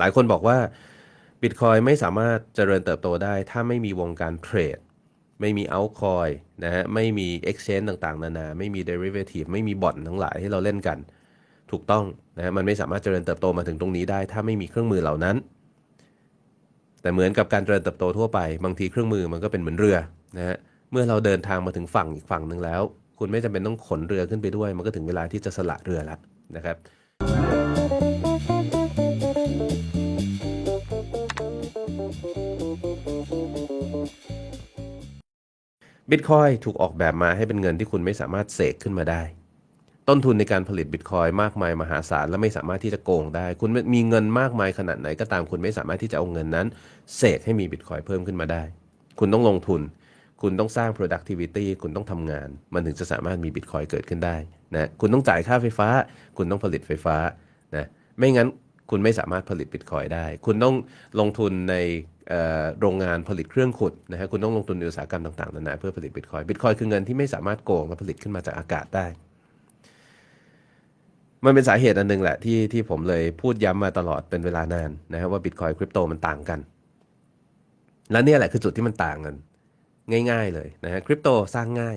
หลายคนบอกว่าบิตคอยไม่สามารถเจริญเติบโตได้ ถ้าไม่มีวงการเทรด ไม่มีเอาคอยนะฮะไม่มี Exchange ต่างๆ นานา ไม่มี Derivative ไม่มีบ่อนทั้งหลายที่เราเล่นกัน ถูกต้องนะฮะมันไม่สามารถเจริญเติบโตมาถึงตรงนี้ได้ ถ้าไม่มีเครื่องมือเหล่านั้น แต่เหมือนกับการเจริญเติบโตทั่วไป บางทีเครื่องมือมันก็เป็นเหมือนเรือนะฮะเมื่อเราเดินทางมาถึงฝั่งอีกฝั่งหนึ่งแล้ว คุณไม่จำเป็นต้องขนเรือขึ้นไปด้วย มันก็ถึงเวลาที่จะสละเรือแล้วนะครับ บิตคอยถูกออกแบบมาให้เป็นเงินที่คุณไม่สามารถเสกขึ้นมาได้ ต้นทุนในการผลิตบิตคอยมากมายมหาศาลและไม่สามารถที่จะโกงได้ คุณมีเงินมากมายขนาดไหนก็ตามคุณไม่สามารถที่จะเอาเงินนั้นเสกให้มีบิตคอยเพิ่มขึ้นมาได้ คุณต้องลงทุน คุณต้องสร้าง productivity คุณต้องทำงาน มันถึงจะสามารถมีบิตคอยเกิดขึ้นได้นะคุณต้องจ่ายค่าไฟฟ้า คุณต้องผลิตไฟฟ้านะไม่งั้นคุณไม่สามารถผลิตบิตคอยได้ คุณต้องลงทุนใน โรงงานผลิตเครื่องขุดนะฮะคุณต้องลงทุนในอุตสาหกรรมต่างๆนานาเพื่อผลิตบิตคอยบิตคอยคือเงินที่ไม่สามารถโกงและผลิตขึ้นมาจากอากาศได้ มันเป็นสาเหตุอันหนึงแหละที่ที่ผมเลยพูดย้ำมาตลอดเป็นเวลานานนะครับว่าบิตคอยคริปโตมันต่างกัน และเนี่ยแหละคือจุดที่มันต่างกัน ง่าย ๆเลยนะฮะคริปโตสร้างง่าย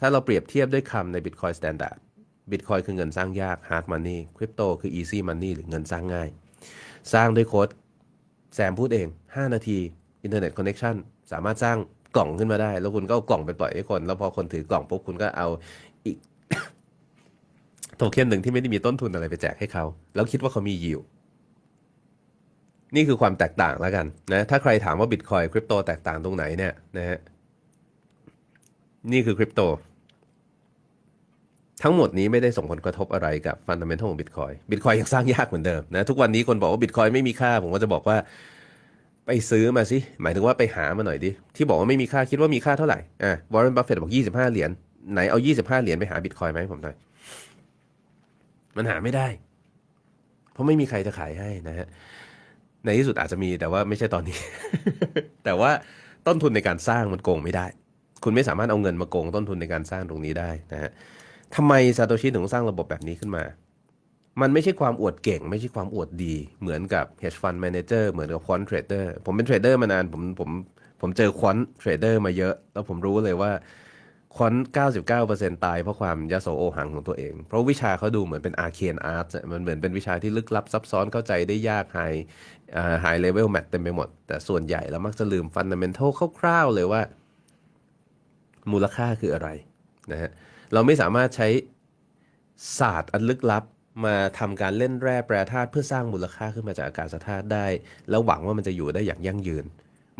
ถ้าเราเปรียบเทียบด้วยคำใน Bitcoin Standard Bitcoin คือเงินสร้างยาก Hard Money คริปโตคือ Easy Money หรือเงินสร้างง่าย สร้างด้วยโค้ดแซมพูดเอง 5 นาที Internet Connection สามารถสร้างกล่องขึ้นมาได้ แล้วคุณก็เอากล่องไปปล่อยให้คน แล้วพอคนถือกล่องปุ๊บคุณก็เอาอีกโทเค็นหนึ่งที่ไม่ได้มีต้นทุนอะไรไปแจกให้เขา แล้วคิดว่าเขามียิวนี่คือความแตกต่างแล้วกันนะถ้าใครถามว่าบิตคอยคริปโตแตกต่างตรงไหนเนี่ยนะฮะนี่คือคริปโตทั้งหมดนี้ไม่ได้ส่งผลกระทบอะไรกับฟันดัมเ n นทัลของบิตคอยบิตคอยยังสร้างยากเหมือนเดิมนะทุกวันนี้คนบอกว่าบิตคอยไม่มีค่า ผมก็จะบอกว่า ไปซื้อมาสิ หมายถึงว่าไปหามาหน่อยดิ ที่บอกว่าไม่มีค่าคิดว่ามีค่าเท่าไหร่ อะวอร์เรนบัฟเฟตบอกยี่สิบห้าเหรียญ ไหนเอายี่สิบห้าเหรียญไปหาบิตคอยไหมผมหน่อย มันหาไม่ได้ เพราะไม่มีใครจะขายให้นะฮะ ในที่สุดอาจจะมีแต่ว่าไม่ใช่ตอนนี้ แต่ว่าต้นทุนในการสร้างมันโกงไม่ได้ คุณไม่สามารถเอาเงินมาโกงต้นทุนในการสร้างตรงนี้ได้นะฮะทำไมซาโตชิถึงสร้างระบบแบบนี้ขึ้นมา มันไม่ใช่ความอวดเก่ง ไม่ใช่ความอวดดี เหมือนกับ hedge fund manager เหมือนกับ quant trader ผมเป็นเทรดเดอร์มานาน ผมผมผมเจอ quant trader มาเยอะ แล้วผมรู้เลยว่าควอน99%ตายเพราะความยโสโอหังของตัวเอง เพราะวิชาเขาดูเหมือนเป็นอาร์เคนอาร์ตมันเหมือนเป็นวิชาที่ลึกลับซับซ้อนเข้าใจได้ยากไฮไฮเลเวลแมทเต็มไปหมด แต่ส่วนใหญ่แล้วมักจะลืมฟันดัมเ n นทัลคร่าวๆเลยว่า มูลค่าคืออะไรนะฮะเราไม่สามารถใช้ศาสตร์อันลึกลับ มาทำการเล่นแร่แปรธาตุเพื่อสร้างมูลค่าขึ้นมาจากอากาศธาตุได้ แล้วหวังว่ามันจะอยู่ได้อย่างยั่งยืน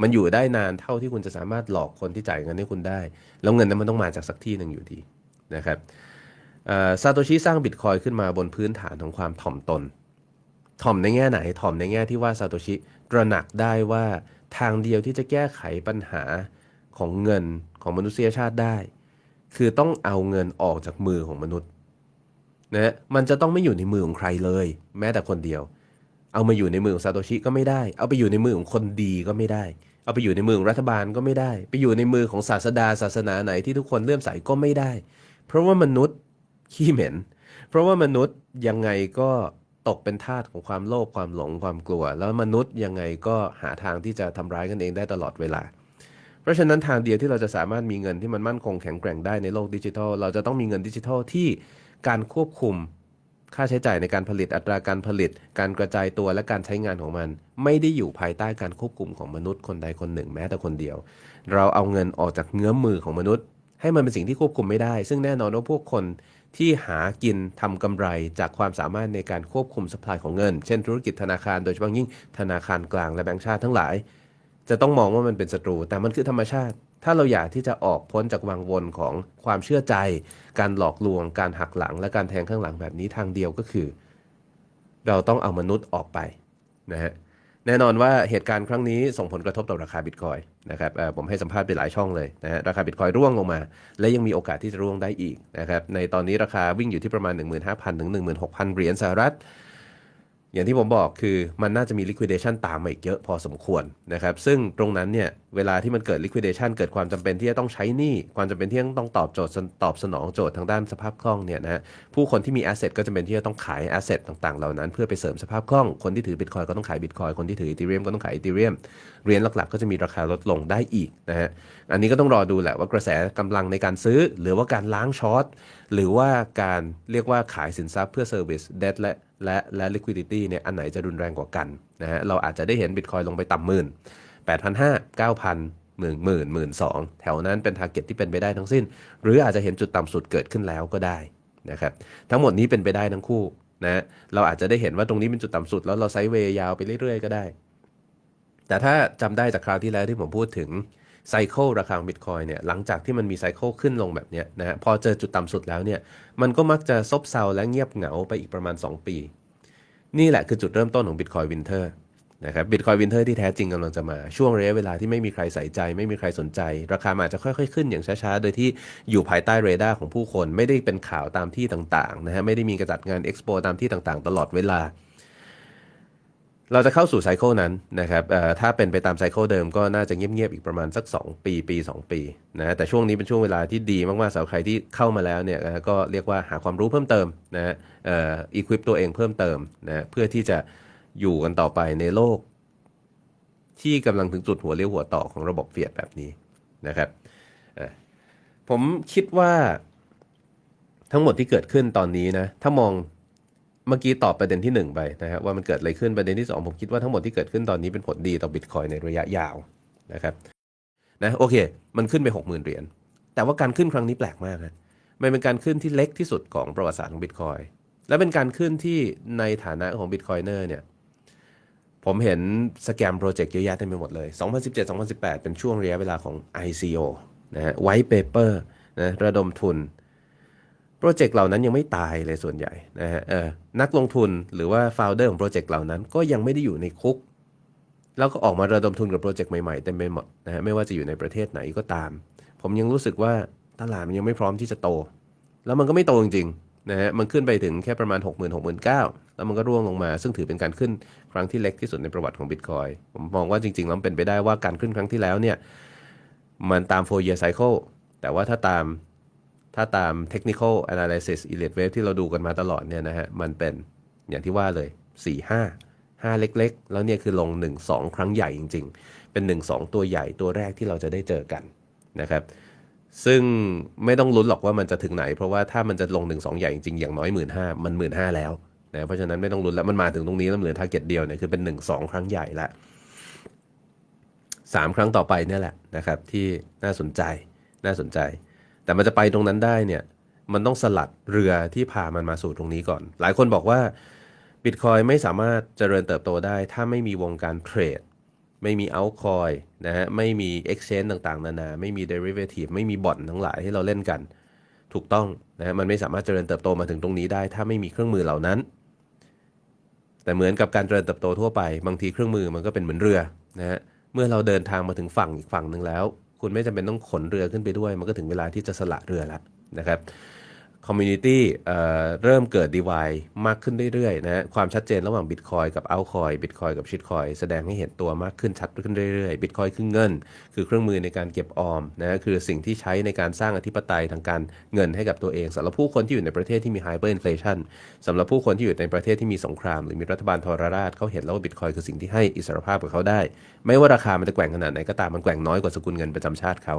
มันอยู่ได้นานเท่าที่คุณจะสามารถหลอกคนที่จ่ายเงินให้คุณได้ แล้วเงินนั้นมันต้องมาจากสักที่หนึ่งอยู่ดีนะครับซาโตชิสร้างบิตคอยขึ้นมาบนพื้นฐานของความถ่อมตน ถ่อมในแง่ไหน ถ่อมในแง่ที่ว่าซาโตชิตระหนักได้ว่าทางเดียวที่จะแก้ไขปัญหาของเงินของมนุษยชาติได้ คือต้องเอาเงินออกจากมือของมนุษย์ นะมันจะต้องไม่อยู่ในมือของใครเลย แม้แต่คนเดียว เอามาอยู่ในมือของซาโตชิก็ไม่ได้ เอาไปอยู่ในมือของคนดีก็ไม่ได้ เอาไปอยู่ในมือของรัฐบาลก็ไม่ได้ ไปอยู่ในมือของศาสดาศาสนาไหนที่ทุกคนเลื่อมใสก็ไม่ได้ เพราะว่ามนุษย์ขี้เหม็น เพราะว่ามนุษย์ยังไงก็ตกเป็นทาสของความโลภความหลงความกลัว แล้วมนุษย์ยังไงก็หาทางที่จะทำร้ายกันเองได้ตลอดเวลา เพราะฉะนั้นทางเดียวที่เราจะสามารถมีเงินที่มันมั่นคงแข็งแกร่งได้ในโลกดิจิทัล เราจะต้องมีเงินดิจิทัลที่ การควบคุมค่าใช้จ่ายในการผลิตอัตราการผลิต การกระจายตัวและการใช้งานของมัน ไม่ได้อยู่ภายใต้การควบคุมของมนุษย์คนใดคนหนึ่งแม้แต่คนเดียว เราเอาเงินออกจากเงื้อมมือของมนุษย์ ให้มันเป็นสิ่งที่ควบคุมไม่ได้ ซึ่งแน่นอนว่าพวกคนที่หากินทำกำไรจากความสามารถในการควบคุมสป라이ของเงิน เช่นธุรกิจธนาคารโดยเฉพาะยิ่งธนาคารกลางและแบงก์ชาติทั้งหลาย จะต้องมองว่ามันเป็นศัตรู แต่มันคือธรรมชาติ ถ้าเราอยากที่จะออกพ้นจากวังวนของความเชื่อใจ การหลอกลวง การหักหลัง และการแทงข้างหลังแบบนี้ทางเดียวก็คือ เราต้องเอามนุษย์ออกไปนะฮะแน่นอนว่าเหตุการณ์ครั้งนี้ส่งผลกระทบต่อราคาบิตคอยนะครับผมให้สัมภาษณ์ไปหลายช่องเลยนะฮะราคาบิตคอยร่วงลงมา และยังมีโอกาสที่จะร่วงได้อีกนะครับในตอนนี้ราคาวิ่งอยู่ที่ประมาณ 15,000ถึง16,000 เหรียญสหรัฐ อย่างที่ผมบอกคือมันน่าจะมี liquidation ตามมาอีกเยอะพอสมควรนะครับ ซึ่งตรงนั้นเนี่ยเวลาที่มันเกิด liquidation เกิดความจำเป็นที่จะต้องใช้หนี้ความจำเป็นที่ต้องตอบโจทย์ตอบสนองโจทย์ทางด้านสภาพคล่องเนี่ยนะฮะผู้คนที่มี asset ก็จำเป็นที่จะต้องขาย asset ต่างๆ เหล่านั้น เพื่อไปเสริมสภาพคล่องคนที่ถือ bitcoin ก็ต้องขาย bitcoin คนที่ถือ ethereum ก็ต้องขาย ethereum เหรียญหลักๆ ก็จะมีราคาลดลงได้อีกนะฮะอันนี้ก็ต้องรอดูแหละว่ากระแสกำลังในการซื้อ หรือว่าการล้างช็อตหรือว่าการเรียกว่าขายสินทรัพย์เพื่อ service debt และ และและ liquidity เนี่ยอันไหนจะรุนแรงกว่ากันนะฮะเราอาจจะได้เห็น Bitcoin ลงไปต่ำหมื่นแปดพันห้าเก้าพันหมื่นหมื่นหมื่นสองแถวนั้นเป็น target ที่เป็นไปได้ทั้งสิ้น หรืออาจจะเห็นจุดต่ำสุดเกิดขึ้นแล้วก็ได้นะครับทั้งหมดนี้เป็นไปได้ทั้งคู่นะเราอาจจะได้เห็นว่าตรงนี้เป็นจุดต่ำสุด แล้วเราไซด์เวย์ยาวไปเรื่อยๆ ก็ได้ แต่ถ้าจำได้จากคราวที่แล้วที่ผมพูดถึง ไซเคิลราคาของบิตคอยเนี่ยหลังจากที่มันมีไซเคิลขึ้นลงแบบเนี้ยนะฮะพอเจอจุดต่ำสุดแล้วเนี่ยมันก็มักจะซบเซาและเงียบเหงาไปอีกประมาณ 2 ปี นี่แหละคือจุดเริ่มต้นของ Bitcoin Winter นะครับ Bitcoin Winter ที่แท้จริงกำลังจะมาช่วงระยะเวลาที่ไม่มีใครใส่ใจ ไม่มีใครสนใจ ราคาอาจจะค่อยๆขึ้นอย่างช้าๆ โดยที่อยู่ภายใต้เรดาร์ของผู้คน ไม่ได้เป็นข่าวตามที่ต่างๆนะฮะไม่ได้มีกระจัดงานเอ็กซ์โปตามที่ต่างๆ ตลอดเวลา เราจะเข้าสู่ไซเคิลนั้นนะครับถ้าเป็นไปตามไซเคิลเดิมก็น่าจะเงียบๆอีกประมาณสัก 2 ปีปี 2 ปีนะแต่ช่วงนี้เป็นช่วงเวลาที่ดีมากๆสำหรับใครที่เข้ามาแล้วเนี่ยก็เรียกว่าหาความรู้เพิ่มเติมนะอีควิปตัวเองเพิ่มเติมนะเพื่อที่จะอยู่กันต่อไปในโลก ที่กำลังถึงจุดหัวเลี้ยวหัวต่อของระบบเฟียดแบบนี้นะครับผมคิดว่าทั้งหมดที่เกิดขึ้นตอนนี้นะถ้ามอง เมื่อกี้ตอบประเด็นที่ 1 ไปนะครับว่ามันเกิดอะไรขึ้นประเด็นที่ 2 ผมคิดว่าทั้งหมดที่เกิดขึ้นตอนนี้เป็นผลดีต่อบิตคอยในระยะยาวนะครับนะโอเค มันขึ้นไป60,000เหรียญแต่ว่าการขึ้นครั้งนี้แปลกมากนะมันเป็นการขึ้นที่เล็กที่สุดของประวัติศาสตร์ของบิตคอยและเป็นการขึ้นที่ในฐานะของบิตคอยเนอร์เนี่ยผมเห็นสแกมโปรเจกต์เยอะแยะเต็มไปหมดเลย 2017-2018 เป็นช่วงระยะเวลาของ ICO นะฮะ White Paper นะระดมทุน โปรเจกต์เหล่านั้นยังไม่ตายเลยส่วนใหญ่นะฮะเออนักลงทุนหรือว่าโฟลเดอร์ของโปรเจกต์เหล่านั้นก็ยังไม่ได้อยู่ในคุก แล้วก็ออกมาระดมทุนกับโปรเจกต์ใหม่ๆเต็มไปหมดนะฮะไม่ว่าจะอยู่ในประเทศไหนก็ตาม ผมยังรู้สึกว่าตลาดมันยังไม่พร้อมที่จะโต แล้วมันก็ไม่โตจริงๆนะฮะมันขึ้นไปถึงแค่ประมาณ 6 0 0 0 0 6 9 0 0แล้วมันก็ร่วงลงมา ซึ่งถือเป็นการขึ้นครั้งที่เล็กที่สุดในประวัติของบิตคอยผมมองว่าจริงๆแล้วเป็นไปได้ว่าการขึ้นครั้งที่แล้วเนี่ยมันตาม4 year cycle แต่ว่าถ้าตาม ถ้าตาม technical analysis elite wave ที่เราดูกันมาตลอดเนี่ยนะฮะ มันเป็นอย่างที่ว่าเลย 4 5 5 เล็กๆ แล้วเนี่ยคือลง 1 2 ครั้งใหญ่จริง ๆ เป็น 1 2 ตัวใหญ่ตัวแรกที่เราจะได้เจอกันนะครับ ซึ่งไม่ต้องลุ้นหรอกว่ามันจะถึงไหน เพราะว่าถ้ามันจะลง 1 2 ใหญ่จริงๆอย่างน้อย 1 5ื่นมัน 1 5ื่นแล้วนะเพราะฉะนั้นไม่ต้องลุ้นแล้วมันมาถึงตรงนี้แล้วเหลือทาร์เก็ตเดียวเนี่ยคือเป็น 1 2 ครั้งใหญ่ละสามครั้งต่อไปเนี่ยแหละนะครับที่น่าสนใจน่าสนใจ แต่มันจะไปตรงนั้นได้เนี่ย มันต้องสลัดเรือที่พามันมาสู่ตรงนี้ก่อน หลายคนบอกว่า Bitcoin ไม่สามารถเจริญเติบโตได้ ถ้าไม่มีวงการเทรด ไม่มี altcoin นะฮะ ไม่มี exchange ต่างๆ นานา ไม่มี derivative ไม่มีบ่อนทั้งหลายที่เราเล่นกัน ถูกต้องนะฮะ มันไม่สามารถเจริญเติบโตมาถึงตรงนี้ได้ ถ้าไม่มีเครื่องมือเหล่านั้น แต่เหมือนกับการเจริญเติบโตทั่วไป บางทีเครื่องมือมันก็เป็นเหมือนเรือนะฮะ เมื่อเราเดินทางมาถึงฝั่งอีกฝั่งหนึ่งแล้ว คุณไม่จำเป็นต้องขนเรือขึ้นไปด้วย มันก็ถึงเวลาที่จะสละเรือแล้วนะครับ คอมมูนิตี้เริ่มเกิดดีวายมากขึ้นเรื่อยๆนะความชัดเจนระหว่าง Bitcoin กับ Altcoin Bitcoin กับ Shitcoin แสดงให้เห็นตัวมากขึ้นชัดขึ้นเรื่อยๆ Bitcoin คือเงิน คือเครื่องมือในการเก็บออมนะคือสิ่งที่ใช้ในการสร้างอธิปไตยทางการเงินให้กับตัวเองสำหรับผู้คนที่อยู่ในประเทศที่มี hyperinflation สำหรับผู้คนที่อยู่ในประเทศที่มีสงคราม หรือมีรัฐบาลทรราชเขาเห็นแล้วว่า Bitcoin คือสิ่งที่ให้อิสรภาพกับเขาได้ ไม่ว่าราคามันจะแกว่งขนาดไหนก็ตามมันแกว่งน้อยกว่าสกุลเงินประจำชาติเขา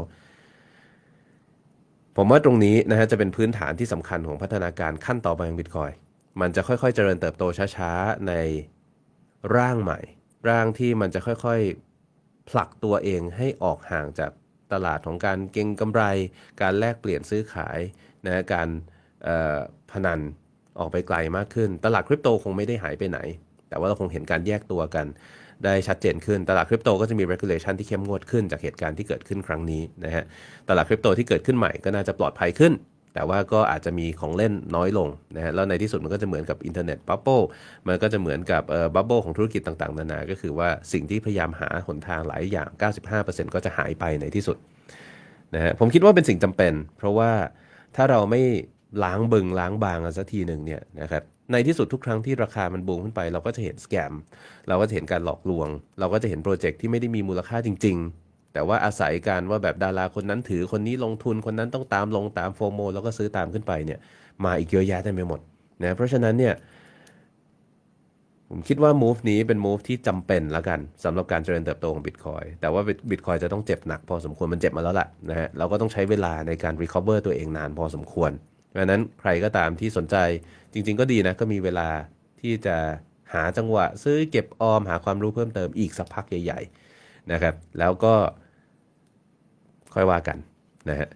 ผมว่าตรงนี้นะฮะจะเป็นพื้นฐานที่สำคัญของพัฒนาการขั้นต่อไปของบิตคอยมันจะค่อยๆ เจริญเติบโตช้าๆ ในร่างใหม่ ร่างที่มันจะค่อยๆ ผลักตัวเองให้ออกห่างจากตลาดของการเก็งกำไร การแลกเปลี่ยนซื้อขายนะการพนันออกไปไกลมากขึ้น ตลาดคริปโตคงไม่ได้หายไปไหน แต่ว่าเราคงเห็นการแยกตัวกัน ได้ชัดเจนขึ้น ตลาดคริปโตก็จะมี regulation ที่เข้มงวดขึ้นจากเหตุการณ์ที่เกิดขึ้นครั้งนี้นะฮะตลาดคริปโตที่เกิดขึ้นใหม่ก็น่าจะปลอดภัยขึ้น แต่ว่าก็อาจจะมีของเล่นน้อยลงนะฮะแล้วในที่สุดมันก็จะเหมือนกับอินเทอร์เน็ตบับเบิลมันก็จะเหมือนกับเอ่อบับเบิลของธุรกิจต่างๆ นานา ก็คือว่าสิ่งที่พยายามหาหนทางหลายอย่าง 95%ก็จะหายไปในที่สุดนะฮะผมคิดว่าเป็นสิ่งจำเป็น เพราะว่าถ้าเราไม่ ล้างบึงล้างบางกันสักทีหนึ่งเนี่ยนะครับในที่สุดทุกครั้งที่ราคามันบูมขึ้นไป เราก็จะเห็นสแกมเราก็จะเห็นการหลอกลวง เราก็จะเห็นโปรเจกต์ที่ไม่ได้มีมูลค่าจริง ๆ แต่ว่าอาศัยการว่าแบบดาราคนนั้นถือคนนี้ลงทุนคนนั้นต้องตามลงตามโฟโมแล้วก็ซื้อตามขึ้นไปเนี่ยมาอีกเยอะแยะเต็มไปหมดนะเพราะฉะนั้นเนี่ยผมคิดว่า move นี้เป็น move ที่จำเป็นละกันสำหรับการเจริญเติบโตของ Bitcoin แต่ว่า Bitcoin จะต้องเจ็บหนักพอสมควรมันเจ็บมาแล้วล่ะนะฮะเราก็ต้องใช้เวลาในการ recover ตัวเองนานพอสมควร ดังนั้นใครก็ตามที่สนใจจริง ๆ ก็ดีนะก็มีเวลาที่จะหาจังหวะ ซื้อเก็บออมหาความรู้เพิ่มเติมอีกสักพักใหญ่ ๆ นะครับ แล้วก็ค่อยว่ากันนะฮะ